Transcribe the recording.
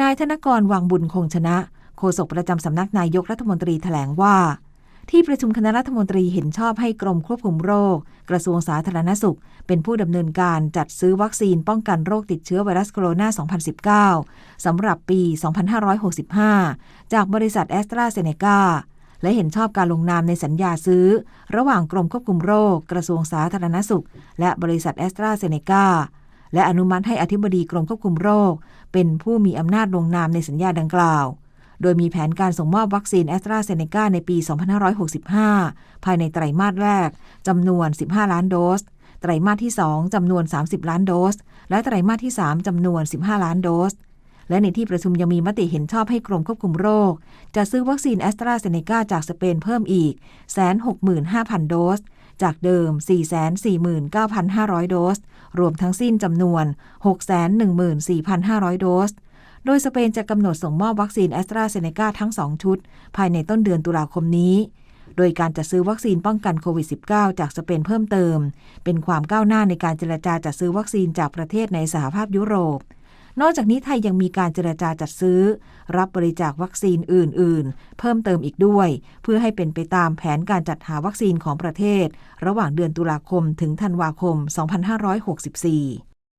นายธนกรวังบุญคงชนะโฆษกประจำสำนักนายกรัฐมนตรีแถลงว่า ที่ประชุมคณะรัฐมนตรีเห็นชอบให้กรมควบคุมโรค กระทรวงสาธารณสุข เป็นผู้ดำเนินการจัดซื้อวัคซีนป้องกันโรคติดเชื้อไวรัสโคโรนา 2019 สำหรับปี 2565 จากบริษัทแอสตราเซเนกาและเห็นชอบการลงนามในสัญญาซื้อ ระหว่างกรมควบคุมโรค กระทรวงสาธารณสุข และบริษัทแอสตราเซเนกา และอนุมัติให้อธิบดีกรมควบคุมโรค เป็นผู้มีอำนาจลงนามในสัญญาดังกล่าว โดยมีแผนการส่งมอบวัคซีนแอสตราเซเนกาในปี 2565 ภายในไตรมาสแรกจำนวน 15 ล้านโดส ไตรมาสที่ 2จำนวน 30 ล้านโดส และไตรมาสที่ 3จำนวน 15 ล้านโดสและในที่ประชุมยังมีมติเห็นชอบให้กรมควบคุมโรค จะซื้อวัคซีนแอสตราเซเนกาจากสเปนเพิ่มอีก 165,000 โดส จากเดิม 449,500 โดส รวมทั้งสิ้นจำนวน 614,500 โดส โดยสเปนจะกำหนดส่งมอบวัคซีนแอสตราเซเนกาทั้ง 2 ชุด ภายในต้นเดือนตุลาคมนี้ โดยการจัดซื้อวัคซีนป้องกันโควิด -19 จากสเปนเพิ่มเติม เป็นความก้าวหน้าในการเจรจาจัดซื้อวัคซีนจากประเทศในสหภาพยุโรป นอกจากนี้ไทยยังมีการเจรจาจัดซื้อ รับบริจาควัคซีนอื่น ๆ เพิ่มเติมอีกด้วย เพื่อให้เป็นไปตามแผนการจัดหาวัคซีนของประเทศ ระหว่างเดือนตุลาคมถึงธันวาคม 2564